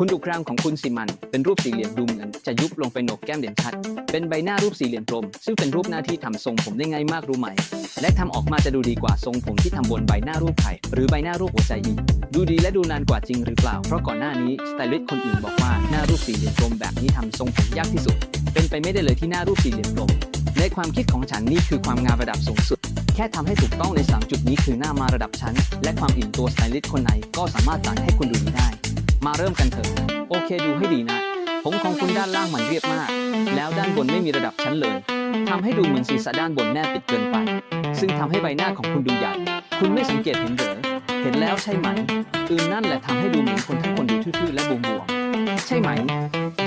คุณดูกรามของคุณสิมัน เป็นรูปสี่เหลี่ยมดูเหมือนจะยุบลงไปหนกแก้มเด่นชัด เป็นใบหน้ารูปสี่เหลี่ยมกลม ซึ่งเป็นรูปหน้าที่ทำทรงผมได้ง่ายมากรู้ไหม และทำออกมาจะดูดีกว่าทรงผมที่ทำบนใบหน้ารูปไข่หรือใบหน้ารูปหัวใจอีกดูดีและดูนานกว่าจริงหรือเปล่า เพราะก่อนหน้านี้สไตลิสต์คนอื่นบอกว่าหน้ารูปสี่เหลี่ยมกลมแบบนี้ทำทรงผมยากที่สุด เป็นไปไม่ได้เลยที่หน้ารูปสี่เหลี่ยมกลม ในความคิดของฉันนี่คือความงามระดับสูงสุด แค่ทำให้ถูกต้องในสามจุดนี้คือหน้ามาระดับชั้น และความอิ่มตัวสไตลิสต์คนไหนก็สามารถตัดให้คุณดูดีได้ มาเริ่มกันเถอะ โอเคดูให้ดีนะ ผมของคุณด้านล่างมันเรียบมาก แล้วด้านบนไม่มีระดับชั้นเลยทำให้ดูเหมือนศีรษะด้านบนแนบปิดเกินไป ซึ่งทำให้ใบหน้าของคุณดูใหญ่ คุณไม่สังเกตเห็นเหรอ เห็นแล้วใช่ไหมอืมนั่นแหละทำให้ดูเหมือนคนทั้งคนดูทื่อๆและบวมๆ ใช่ไหม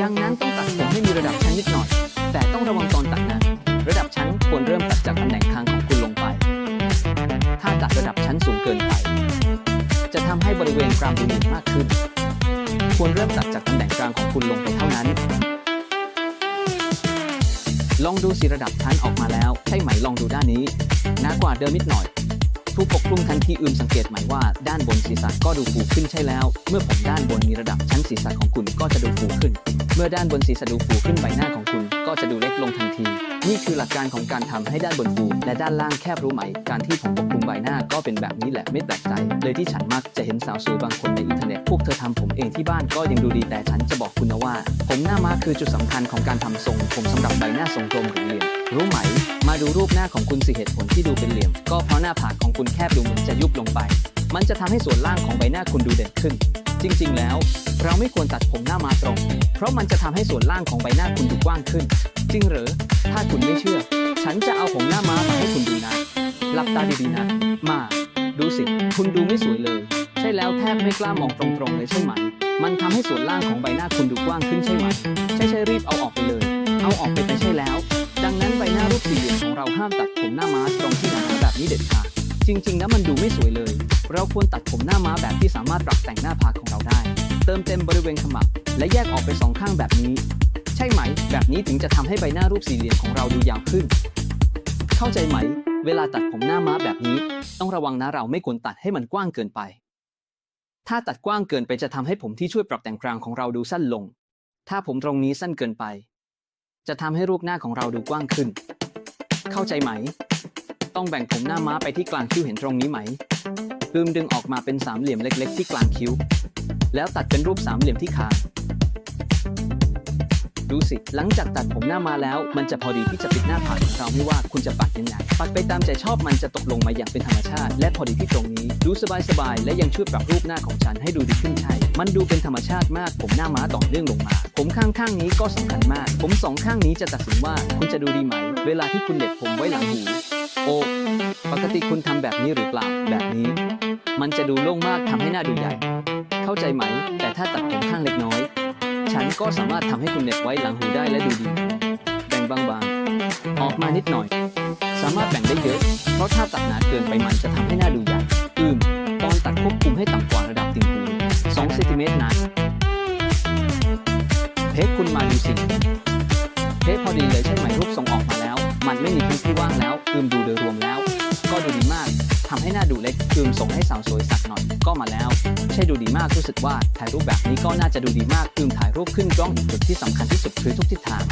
ดังนั้นต้องตัดผมให้มีระดับชั้นนิดหน่อย แต่ต้องระวังตอนตัดนะ ระดับชั้นควรเริ่มตัดจากตำแหน่งคางของคุณลงไป ถ้าตัดระดับชั้นสูงเกินไปจะทำให้บริเวณกรามดูหนืดมากขึ้น ควรเริ่มตัดจากตำแหน่งกลางของคุณลงไปเท่านั้น ลองดูสิระดับชั้นออกมาแล้ว ใช่ไหมลองดูด้านนี้หนากว่าเดิมนิดหน่อย ถูกปกคลุมทันทีอืมสังเกตไหมว่าด้านบนศีรษะก็ดูฟูขึ้นใช่แล้ว เมื่อผมด้านบนมีระดับชั้นศีรษะของคุณก็จะดูฟูขึ้น เมื่อด้านบนศีรษะดูฟูขึ้นใบหน้าของคุณก็จะดูเล็กลงทันที นี่คือหลักการของการทำให้ด้านบนฟูและด้านล่างแคบรู้ไหม การที่ผมปกคลุมใบหน้าก็เป็นแบบนี้แหละไม่แปลกใจ เลยที่ฉันมักจะเห็นสาวสวยบางคนในอินเทอร์เน็ตพวกเธอทำผมเองที่บ้านก็ยังดูดีแต่ฉันจะบอกคุณนะว่า ผมหน้าม้าคือจุดสำคัญของการทำทรง ผมสำหรับใบหน้าทรงกลมหรือเหลี่ยมรู้ไหมมา ดูรูปหน้าของคุณสิเหตุผลที่ดูเป็นเหลี่ยม ก็เพราะหน้าผากของคุณแคบดูเหมือนจะยุบลงไป มันจะทำให้ส่วนล่างของใบหน้าคุณดูเด่นขึ้น จริง ๆ แล้ว เราไม่ควรตัดผมหน้ามาตรง เพราะมันจะทำให้ส่วนล่างของใบหน้าคุณดูกว้างขึ้น จริงหรือ ถ้าคุณไม่เชื่อ ฉันจะเอาผมหน้ามามาให้คุณดูนะหลับตาดีๆนะ มา ดูสิ คุณดูไม่สวยเลย ใช่แล้วแทบไม่กล้ามองตรงๆเลยใช่ไหมมันทำให้ส่วนล่างของใบหน้าคุณดูกว้างขึ้นใช่ไหมใช่ใช่รีบเอาออกไปเลย เอาออกไปไปใช่แล้ว ดังนั้นใบหน้า ห้ามตัดผมหน้าม้าตรงที่หนาแบบนี้เด็ดขาดจริงๆนะมันดูไม่สวยเลย เราควรตัดผมหน้าม้าแบบที่สามารถปรับแต่งหน้าผากของเราได้ เติมเต็มบริเวณขมับ และแยกออกไปสองข้างแบบนี้ ใช่ไหม แบบนี้ถึงจะทำให้ใบหน้ารูปสี่เหลี่ยมของเราดูยาวขึ้น เข้าใจไหม เวลาตัดผมหน้าม้าแบบนี้ ต้องระวังนะเราไม่ควรตัดให้มันกว้างเกินไป ถ้าตัดกว้างเกินไปจะทำให้ผมที่ช่วยปรับแต่งกลางของเราดูสั้นลง ถ้าผมตรงนี้สั้นเกินไป จะทำให้รูปหน้าของเราดูกว้างขึ้น เข้าใจไหม ต้องแบ่งผมหน้าม้าไปที่กลางคิ้วเห็นตรงนี้ไหมลืมดึงออกมาเป็นสามเหลี่ยมเล็ก ๆ ที่กลางคิ้ว แล้วตัดเป็นรูปสามเหลี่ยมที่คาง ดูสิ หลังจากตัดผมหน้ามาแล้ว มันจะพอดีที่จะปิดหน้าผากของเราไม่ว่าคุณจะปัดยังไง ปัดไปตามใจชอบมันจะตกลงมาอย่างเป็นธรรมชาติ และพอดีที่ตรงนี้ ดูสบายๆและยังช่วยปรับรูปหน้าของฉันให้ดูดีขึ้นใช่ มันดูเป็นธรรมชาติมาก ผมหน้าม้าต่อเนื่องลงมา ผมข้างข้างนี้ก็สำคัญมาก ผมสองข้างนี้จะตัดสินว่าคุณจะดูดีไหม เวลาที่คุณเด็ดผมไว้หลังหู โอ้ ปกติคุณทำแบบนี้หรือเปล่า แบบนี้ มันจะดูโล่งมากทำให้หน้าดูใหญ่ เข้าใจไหม แต่ถ้าตัดผมข้างเล็กน้อย ฉันก็สามารถทำให้คุณเน็บไว้หลังหูได้และดูดี แบ่งบางๆ ออกมานิดหน่อย สามารถแบ่งได้เยอะ เพราะถ้าตัดหนาเกินไปมันจะทำให้หน้าดูใหญ่อืมตอนตัดควบคุมให้ต่ำกว่าระดับติ่งหู2เซนติเมตรนะเพชรคุณมาดูสิเพชรพอดีเลยใช่ไหมรูปทรง ดูเล็กคืมส่งให้สาวสวยสักหน่อยก็มาแล้ว ใช่ดูดีมากรู้สึกว่าถ่ายรูปแบบนี้ก็น่าจะดูดีมากคืมถ่ายรูปขึ้นกล้องจุดที่สำคัญที่สุดคือทุกทิศทาง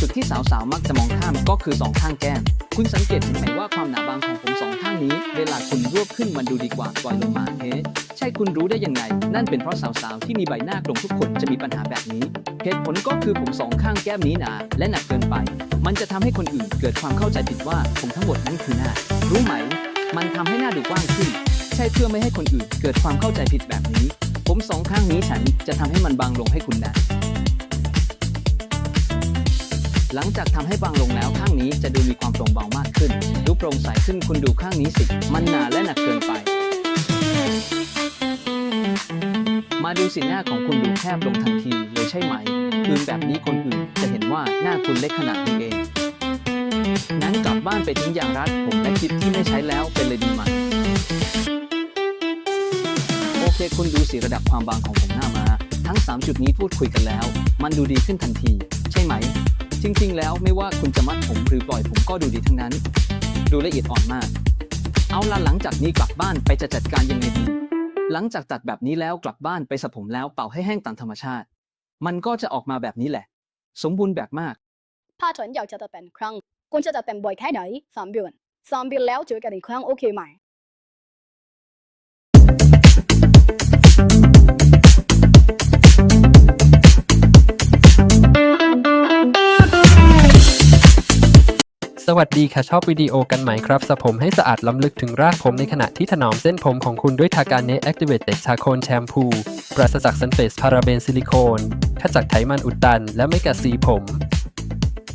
จุดที่สาวๆมักจะมองข้ามก็คือสองข้างแก้มคุณสังเกตเห็นไหมว่าความหนาบางของผมสองข้างนี้ เวลาคุณรวบขึ้นมันดูดีกว่าปล่อยลงมาเฮ้ใช่คุณรู้ได้ยังไง นั่นเป็นเพราะสาวๆที่มีใบหน้ากลมทุกคนจะมีปัญหาแบบนี้เหตุผลก็คือผมสองข้างแก้มนี้หนาและหนักเกินไป มันจะทำให้คนอื่นเกิดความเข้าใจผิดว่าผมทั้งหมดนั้นคือหน้ารู้ไหม มันทำให้หน้าดูกว้างขึ้น ใช่เพื่อไม่ให้คนอื่นเกิดความเข้าใจผิดแบบนี้ ผมสองข้างนี้ฉันจะทำให้มันบางลงให้คุณนะหลังจากทำให้บางลงแล้วข้างนี้จะดูมีความโปร่งเบามากขึ้น ดูโปร่งใสขึ้นคุณดูข้างนี้สิ มันหนาและหนักเกินไป มาดูสีหน้าของคุณดูแคบลงทันทีเลยใช่ไหม คือแบบนี้คนอื่นจะเห็นว่าหน้าคุณเล็กขนาดนี้เอง นั้นกลับบ้านไปทิ้งอย่างรัดผมและคลิปที่ไม่ใช้แล้วเป็นเลยดีไหมโอเคคุณดูสิระดับความบางของผมหน้ามา ทั้ง 3 จุดนี้พูดคุยกันแล้ว มันดูดีขึ้นทันที ใช่ไหม จริง ๆ แล้วไม่ว่าคุณจะมัดผมหรือปล่อยผมก็ดูดีทั้งนั้น ดูละเอียดอ่อนมาก เอาละหลังจากนี้กลับบ้านไปจะจัดการยังไงดีหลังจากตัดแบบนี้แล้วกลับบ้านไปสระผมแล้วเป่าให้แห้งตามธรรมชาติ มันก็จะออกมาแบบนี้แหละ สมบูรณ์แบบมากผ้าถอนอยากจะตัดเป็นครั้ง คุณจะตัดเป็นบ่อยแค่ไหนสามเดือนสามเดือนแล้วเจอกันอีกครั้งโอเคไหมสวัสดีค่ะชอบวิดีโอกันไหมครับสระผมให้สะอาดล้ำลึกถึงรากผมในขณะที่ถนอมเส้นผมของคุณด้วยทาการเน Activated Charcoal Shampoo ปราศจากซัลเฟตพาราเบนซิลิโคนขจัดไขมันอุดตัน และไม่กัดสีผม